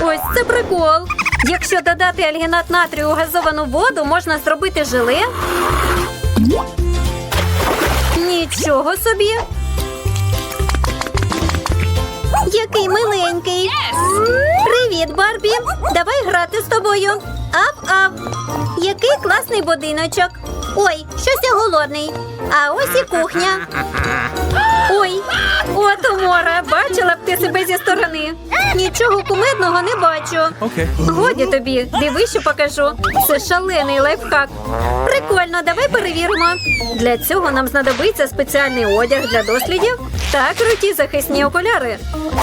Ось це прикол. Якщо додати альгінат натрію у газовану воду, можна зробити желе. Нічого собі. Який миленький. Привіт, Барбі. Давай грати з тобою. Ап-ап. Який класний будиночок. Ой, щось я голодний. А ось і кухня. Ой, от умора, бачила б ти себе зі сторони. Нічого кумедного не бачу. Okay. Годі тобі, диви, що покажу. Це шалений лайфхак. Прикольно, давай перевіримо. Для цього нам знадобиться спеціальний одяг для дослідів та круті захисні окуляри.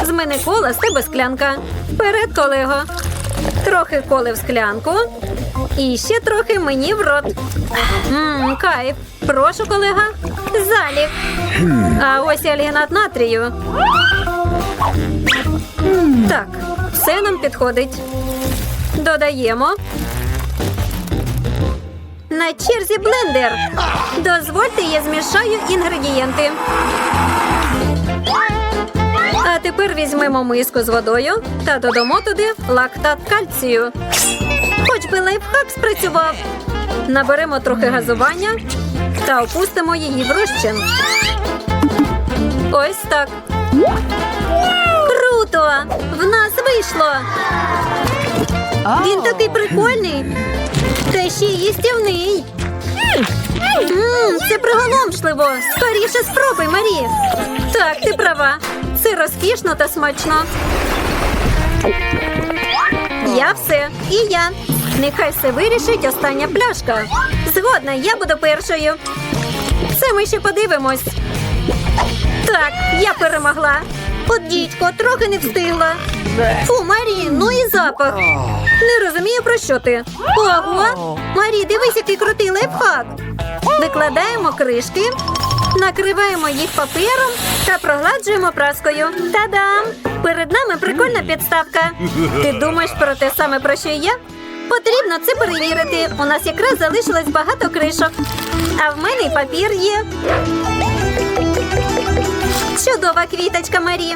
З мене кола, з тебе склянка. Вперед, колего. Трохи коли в склянку. І ще трохи мені в рот. Мм, кайф. Прошу, колега. Залік. А ось альгінат натрію. Так, все нам підходить. Додаємо. На черзі блендер. Дозвольте, я змішаю інгредієнти. А тепер візьмемо миску з водою та додамо туди лактат кальцію. Хоч би лайфхак спрацював. Наберемо трохи газування та опустимо її в розчин. Ось так. Круто! В нас вийшло! Він такий прикольний. Та ще й їстівний. Мм, це приголомшливо. Скоріше спробуй, Марі. Так, ти права. Це розкішно та смачно. Я все. І я. Нехай все вирішить остання пляшка. Згодна, я буду першою. Це ми ще подивимось. Так, я перемогла. От дідько, трохи не встигла. Фу, Марі, ну і запах. Не розумію, про що ти. Ого! Марі, дивись, який крутий лайфхак. Викладаємо кришки, накриваємо їх папером та прогладжуємо праскою. Та-дам! Перед нами прикольна підставка. Ти думаєш про те саме, про що я? Потрібно це перевірити. У нас якраз залишилось багато кришок. А в мене й папір є. Чудова квіточка, Марі.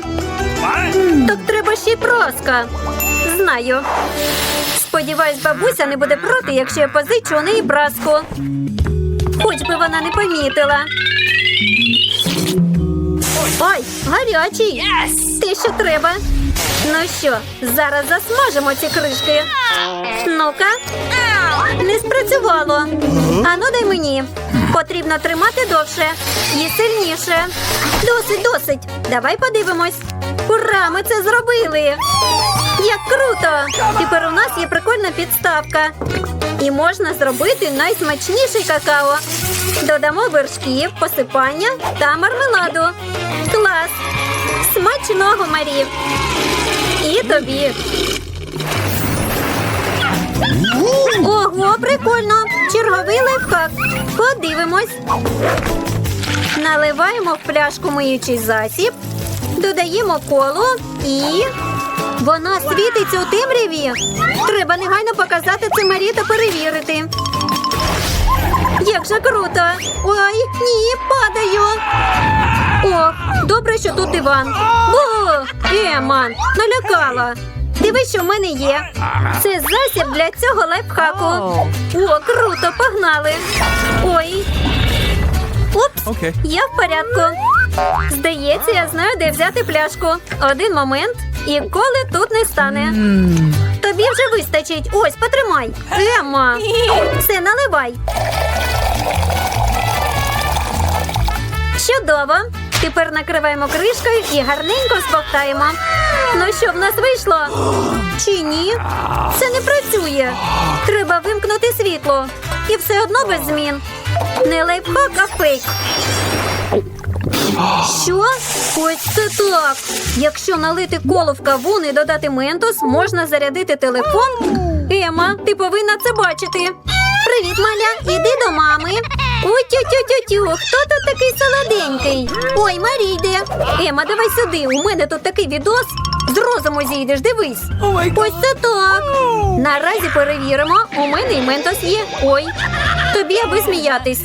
Так треба ще й праска. Знаю. Сподіваюсь, бабуся не буде проти, якщо я позичу у неї праску. Хоч би вона не помітила. Ой, гарячий. Те, що треба. Ну що, зараз засмажимо ці кришки. Ну-ка. Не спрацювало. Ану, дай мені. Потрібно тримати довше і сильніше. Досить, досить. Давай подивимось. Ура, ми це зробили. Як круто! Тепер у нас є прикольна підставка. І можна зробити найсмачніший какао. Додамо вершків, посипання та мармеладу. Клас! Смачного, Марі! І тобі. Ого, прикольно! Черговий лайфхак. Подивимось. Наливаємо в пляшку миючий засіб, додаємо коло і. Вона світиться у темряві. Треба негайно показати це Марі та перевірити. Як же круто! Ой, ні, падаю. О, добре, що тут Іван. Бу! Ема, налякала. Дивись, що в мене є. Це засіб для цього лайфхаку. О, круто, погнали. Ой. Упс, я в порядку. Здається, я знаю, де взяти пляшку. Один момент, і коли тут не стане. Тобі вже вистачить. Ось, потримай. Ема. Все, наливай. Чудово. Тепер накриваємо кришкою і гарненько сповтаємо. Ну що, в нас вийшло? Чи ні? Це не працює. Треба вимкнути світло. І все одно без змін. Не лайфхак, а фейк. Що? Ось це так. Якщо налити коло в кавун і додати ментос, можна зарядити телефон. Ема, ти повинна це бачити. Привіт, маля, іди до мами. Ой, тю-тю-тю-тю, хто тут такий солоденький? Ой, Марі йде. Ема, давай сюди. У мене тут такий відос. З розуму зійдеш, дивись. Ось це так. Наразі перевіримо. У мене і ментос є. Ой, тобі аби сміятись.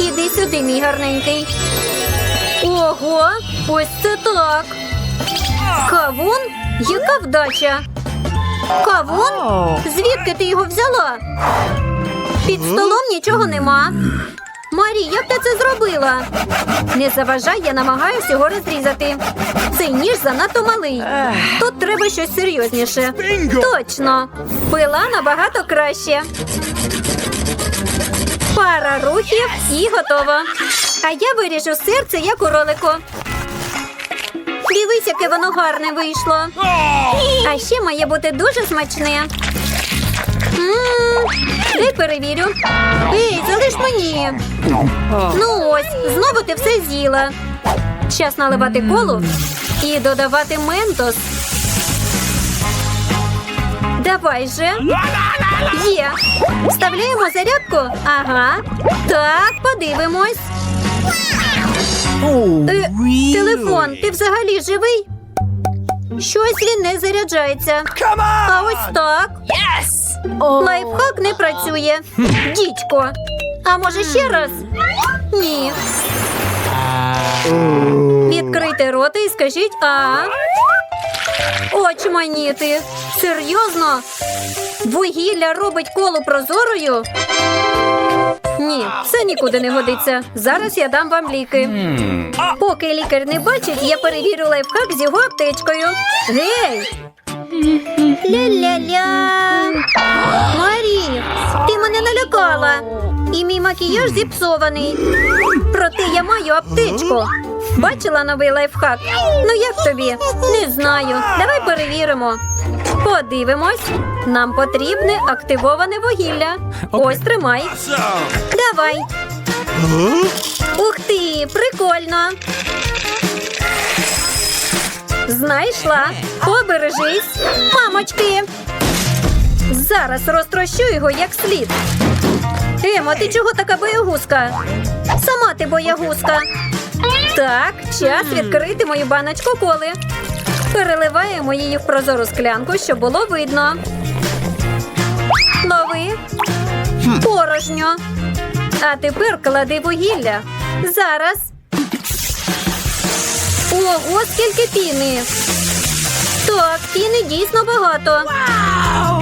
Іди сюди, мій гарненький. Ого, ось це так. Кавун? Яка вдача? Кавун? Звідки ти його взяла? Під столом нічого нема. Марі, як ти це зробила? Не заважай, я намагаюся його розрізати. Цей ніж занадто малий. Тут треба щось серйозніше. Точно. Пила набагато краще. Пара рухів і готово. А я виріжу серце, як у ролику. Дивись, яке воно гарне вийшло. А ще має бути дуже смачне. Дай перевірю. Ей, залиш мені. Ну ось, знову ти все з'їла. Час наливати колу і додавати ментос. Давай же. Є. Вставляємо зарядку. Ага. Так, подивимось. Е, телефон, ти взагалі живий? Щось він не заряджається. А ось так. Лайфхак не працює. Дідько. А може ще раз? Ні. Відкрийте рота і скажіть а. Очманіти. Серйозно? Вугілля робить колу прозорою? Ні, це нікуди не годиться. Зараз я дам вам ліки. Поки лікар не бачить, я перевірю лайфхак з його аптечкою. Гей! Ля-ля-ля. Марі, ти мене налякала. І мій макіяж зіпсований. Проте я маю аптечку. Бачила новий лайфхак? Ну як тобі? Не знаю. Давай перевіримо. Подивимось. Нам потрібне активоване вугілля. Ось тримай. Давай. Ух ти, прикольно. Знайшла. Побережись. Мамочки. Зараз розтрощу його як слід. Емо, ти чого така боягузка? Сама ти боягузка. Так, час відкрити мою баночку коли. Переливаємо її в прозору склянку, щоб було видно. Лови. Порожньо. А тепер клади вугілля. Зараз. Ого, скільки піни. Так, піни дійсно багато.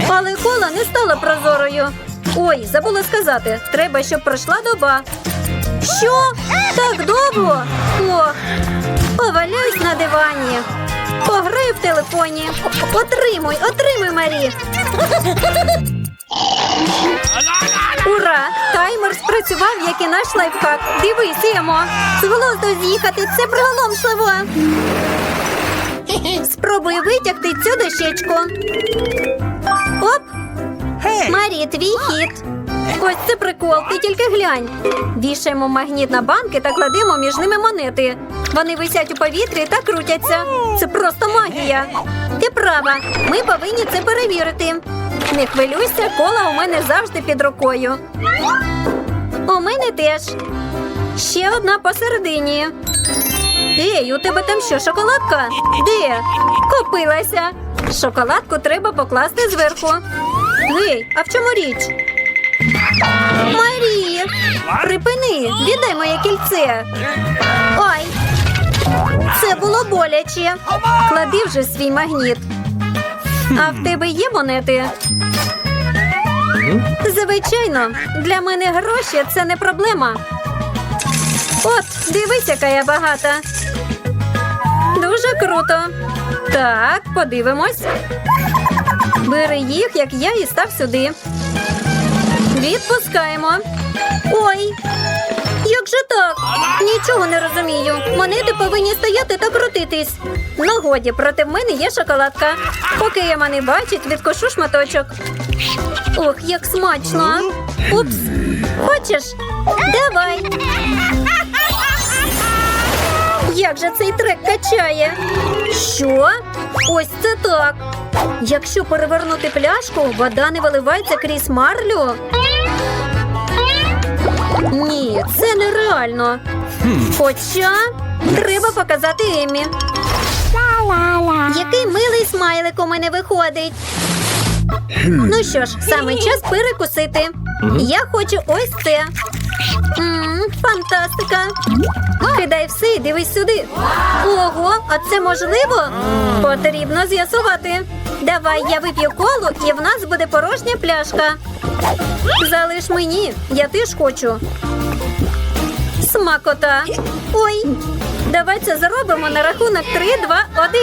Але кола не стала прозорою. Ой, забула сказати. Треба, щоб пройшла доба. Що? Так довго? Ох, поваляюсь на дивані. Пограю в телефоні. Отримуй, отримуй, Марі. Ура! Таймер спрацював, як і наш лайфхак. Дивись, Емо. З глузду з'їхати це приголомшливо. Спробуй витягти цю дощечку. Оп! Марі, твій хід. Ось це прикол, ти тільки глянь. Вішаємо магніт на банки та кладемо між ними монети. Вони висять у повітрі та крутяться. Це просто магія. Ти права, ми повинні це перевірити. Не хвилюйся, кола у мене завжди під рукою. У мене теж. Ще одна посередині. Ей, у тебе там що, шоколадка? Де? Купилася. Шоколадку треба покласти зверху. Гей, а в чому річ? Марі, припини, віддай моє кільце. Ой, це було боляче. Клади вже свій магніт. А в тебе є монети? Звичайно, для мене гроші це не проблема. От, дивись, яка я багата. Дуже круто. Так, подивимось. Бери їх, як я, і став сюди. Відпускаємо. Ой, же так? Нічого не розумію. Монети повинні стояти та крутитись. Ну годі, проти мене є шоколадка. Поки Ема не бачить, відкошу шматочок. Ох, як смачно. Упс. Хочеш? Давай. Як же цей трек качає? Що? Ось це так. Якщо перевернути пляшку, вода не виливається крізь марлю. Ні, це нереально. Хоча треба показати Емі. Який милий смайлик у мене виходить. Ну що ж, саме час перекусити. Я хочу ось це. Ммм, фантастика. Кидай все і дивись сюди. Ого, а це можливо? Потрібно з'ясувати. Давай я вип'ю колу, і в нас буде порожня пляшка. Залиш мені, я теж хочу. Смакота. Ой, давай це заробимо на рахунок 3, 2, 1.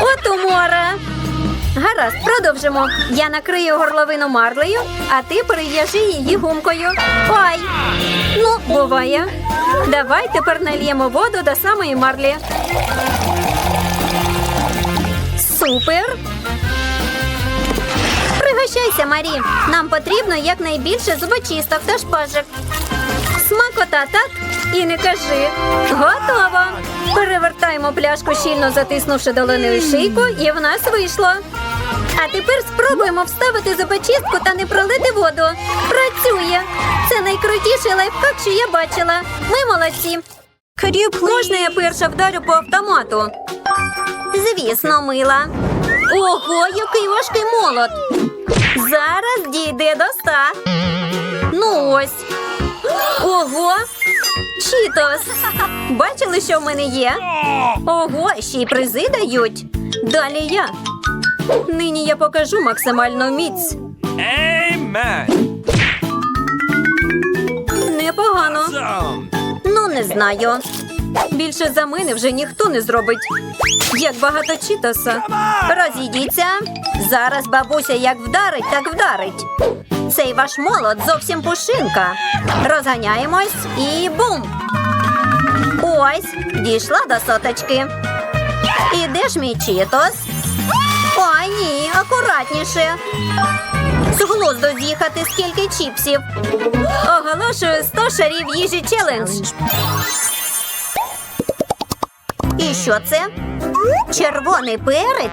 От умора. Гаразд, продовжимо. Я накрию горловину марлею, а ти перев'яжи її гумкою. Ой! Ну, буває. Давай тепер нальємо воду до самої марлі. Супер! Пригощайся, Марі. Нам потрібно якнайбільше зубочисток та шпажок. Смакота, так? І не кажи. Готово. Перевертаємо пляшку, щільно затиснувши долоною шийку, і в нас вийшло. А тепер спробуємо вставити зубочистку та не пролити воду. Працює. Це найкрутіший лайфхак, що я бачила. Ми молодці. Можна я перша вдарю по автомату? Звісно, мила. Ого, який важкий молот. Зараз дійде до ста. Ну ось. Ого! Чітос! Бачили, що в мене є? Ого, ще й призи дають. Далі я. Нині я покажу максимальну міць. Amen. Непогано. Awesome. Ну, не знаю. Більше за мене вже ніхто не зробить. Як багато чітоса. Розійдіться. Зараз бабуся як вдарить, так вдарить. Цей ваш молот зовсім пушинка. Розганяємось і бум. Ось, дійшла до соточки. І де ж мій чітос? Ні, акуратніше. З глузду з'їхати скільки чіпсів. Оголошую 100 шарів їжі челендж. І що це? Червоний перець?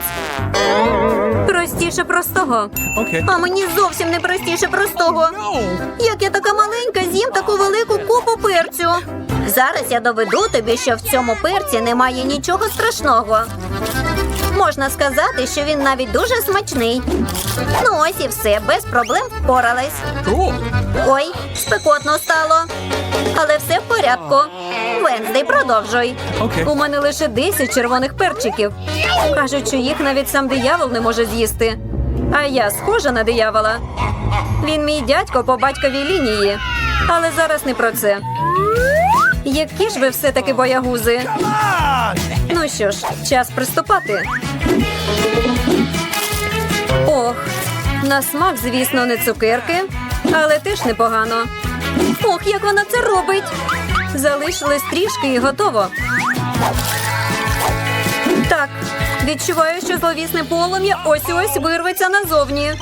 Простіше простого. Okay. А мені зовсім не простіше простого. No. Як я така маленька, з'їм таку велику купу перцю. Зараз я доведу тобі, що в цьому перці немає нічого страшного. Можна сказати, що він навіть дуже смачний. Ну ось і все, без проблем впорались. Ой, спекотно стало. Але все в порядку. Венздей, продовжуй. Окей. У мене лише 10 червоних перчиків. Кажуть, що їх навіть сам диявол не може з'їсти. А я схожа на диявола. Він мій дядько по батьковій лінії. Але зараз не про це. Які ж ви все-таки боягузи? Ну що ж, час приступати. Ох, на смак, звісно, не цукерки, але теж непогано. Ох, як вона це робить! Залишилось трішки і готово. Так, відчуваю, що зловісне полум'я ось ось вирветься назовні.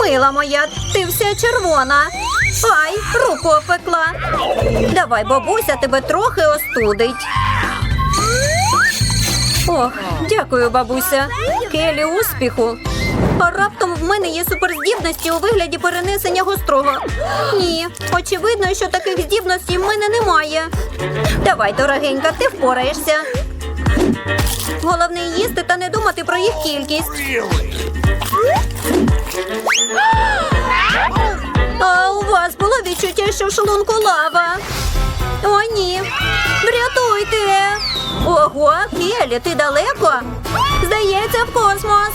Мила моя, ти вся червона. Ай, руку опекла. Давай, бабуся, тебе трохи остудить. Ох, дякую, бабуся. Келі, успіху. А раптом в мене є суперздібності у вигляді перенесення гострого. Ні, очевидно, що таких здібностей в мене немає. Давай, дорогенька, ти впораєшся. Головне їсти та не думати про їх кількість. А у вас було відчуття, що в шлунку лава? О, ні. Врятуйте. Ого, Келі, ти далеко? Здається, в космос.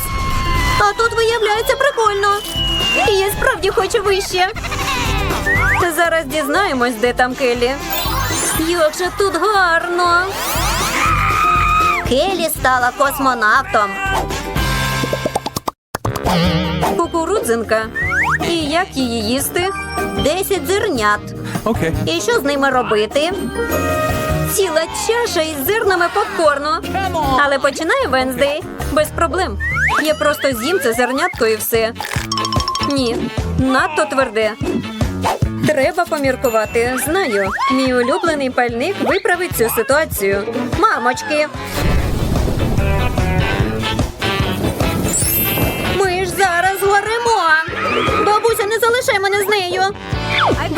А тут виявляється прикольно. І я справді хочу вище. Зараз дізнаємось, де там Келі. Як же тут гарно. Келі стала космонавтом. Кукурудзинка. І як її їсти? Десять зернят. Okay. І що з ними робити? Ціла чаша із зернами попкорну. Але починає Венздей. Без проблем. Я просто з'їм це зернятко і все. Ні, надто тверде. Треба поміркувати. Знаю, мій улюблений пальник виправить цю ситуацію. Мамочки.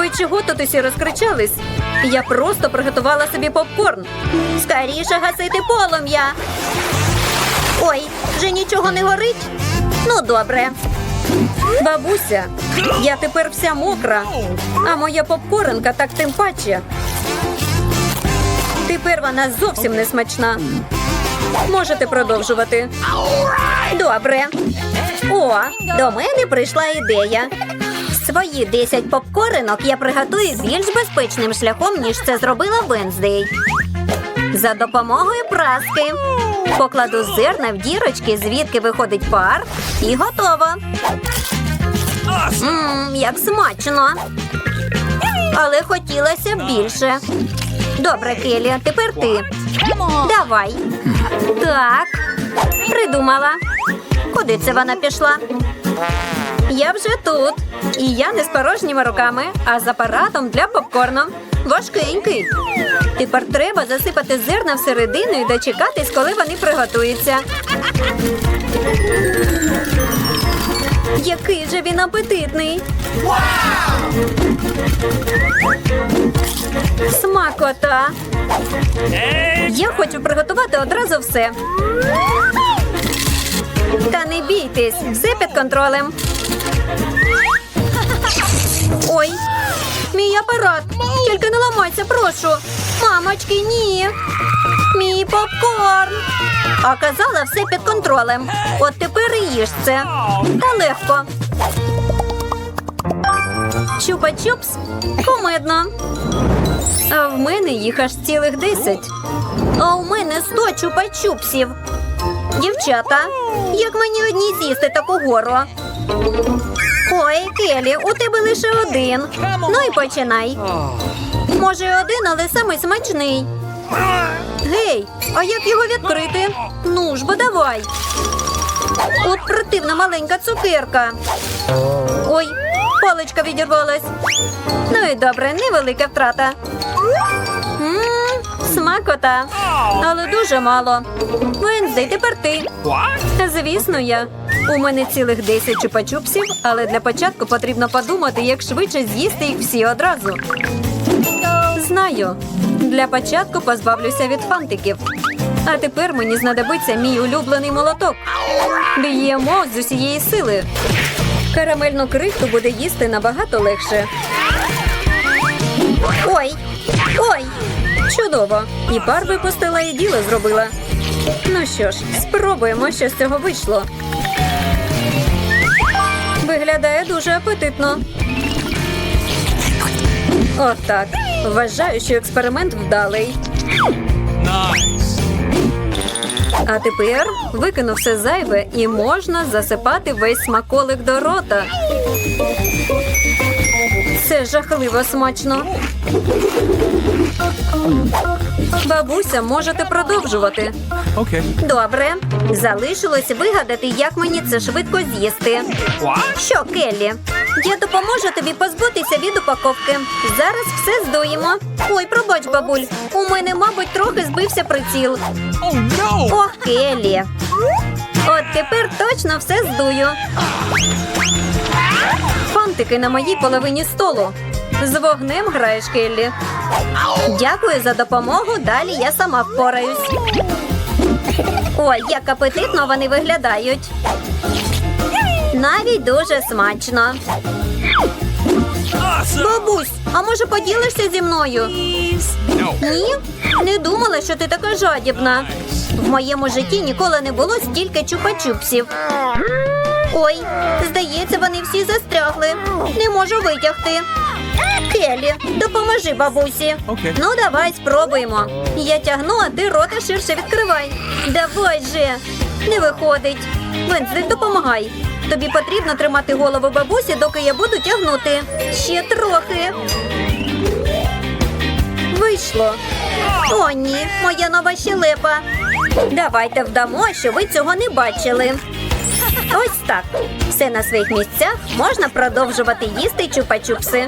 Ви чого тут усі розкричались? Я просто приготувала собі попкорн. Скоріше гасити полум'я. Ой, вже нічого не горить. Ну, добре. Бабуся, я тепер вся мокра, а моя попкоренка так тим паче. Тепер вона зовсім не смачна. Можете продовжувати. Добре. О, до мене прийшла ідея. Свої 10 попкоринок я приготую більш безпечним шляхом, ніж це зробила Венздей. За допомогою праски. Покладу зерна в дірочки, звідки виходить пар, і готово. Awesome. Мм, як смачно. Але хотілося більше. Добре, Келі, тепер ти. Давай. Так. Придумала. Куди це вона пішла? Я вже тут. І я не з порожніми руками, а з апаратом для попкорну. Важкенький. Тепер треба засипати зерна всередину і дочекатись, коли вони приготуються. Який же він апетитний. Смакота. Я хочу приготувати одразу все. Та не бійтесь, все під контролем. Ой, мій апарат. Тільки не ламайся, прошу. Мамочки, ні. Мій попкорн. А казала все під контролем. От тепер і їж це. Та легко. Чупа-чупс. Кумедно. А в мене їх аж цілих десять. А у мене сто чупа-чупсів. Дівчата, як мені одній з'їсти таку гору? Ой, Келі, у тебе лише один. Ну і починай. Може, один, але самий смачний. Гей, а як його відкрити? Ну ж бо давай. От противна маленька цукерка. Ой, паличка відірвалась. Ну і добре, невелика втрата. Мм, смакота. Але дуже мало. Венздей, тепер ти. Звісно, я. У мене цілих 10 чупа-чупсів, але для початку потрібно подумати, як швидше з'їсти їх всі одразу. Знаю. Для початку позбавлюся від фантиків. А тепер мені знадобиться мій улюблений молоток. Б'ємо з усієї сили. Карамельну крихту буде їсти набагато легше. Ой! Ой! Чудово! І пар випустила, і діло зробила. Ну що ж, спробуємо, що з цього вийшло. Виглядає дуже апетитно. Отак. Вважаю, що експеримент вдалий. А тепер викину все зайве і можна засипати весь смаколик до рота. Це жахливо смачно. Бабуся, можете продовжувати. Okay. Добре. Залишилось вигадати, як мені це швидко з'їсти. Що, Келлі? Я допоможу тобі позбутися від упаковки. Зараз все здуємо. Ой, пробач, бабуль. У мене, мабуть, трохи збився приціл. Oh no! Ох, Келлі. От тепер точно все здую. Фантики на моїй половині столу. З вогнем граєш, Келлі. Дякую за допомогу. Далі я сама впораюсь. Ой, як апетитно вони виглядають. Навіть дуже смачно. Бабусь, а може поділишся зі мною? Ні? Не думала, що ти така жадібна. В моєму житті ніколи не було стільки чупа-чупсів. Ой, здається, вони всі застрягли. Не можу витягти. Келі, допоможи бабусі. Окей. Ну, давай спробуємо. Я тягну, а ти рота ширше відкривай. Давай же. Не виходить. Венздей, допомагай. Тобі потрібно тримати голову бабусі, доки я буду тягнути. Ще трохи. Вийшло. О, ні, моя нова щелепа. Давайте вдамо, що ви цього не бачили. Ось так. Все на своїх місцях можна продовжувати їсти чупа-чупси.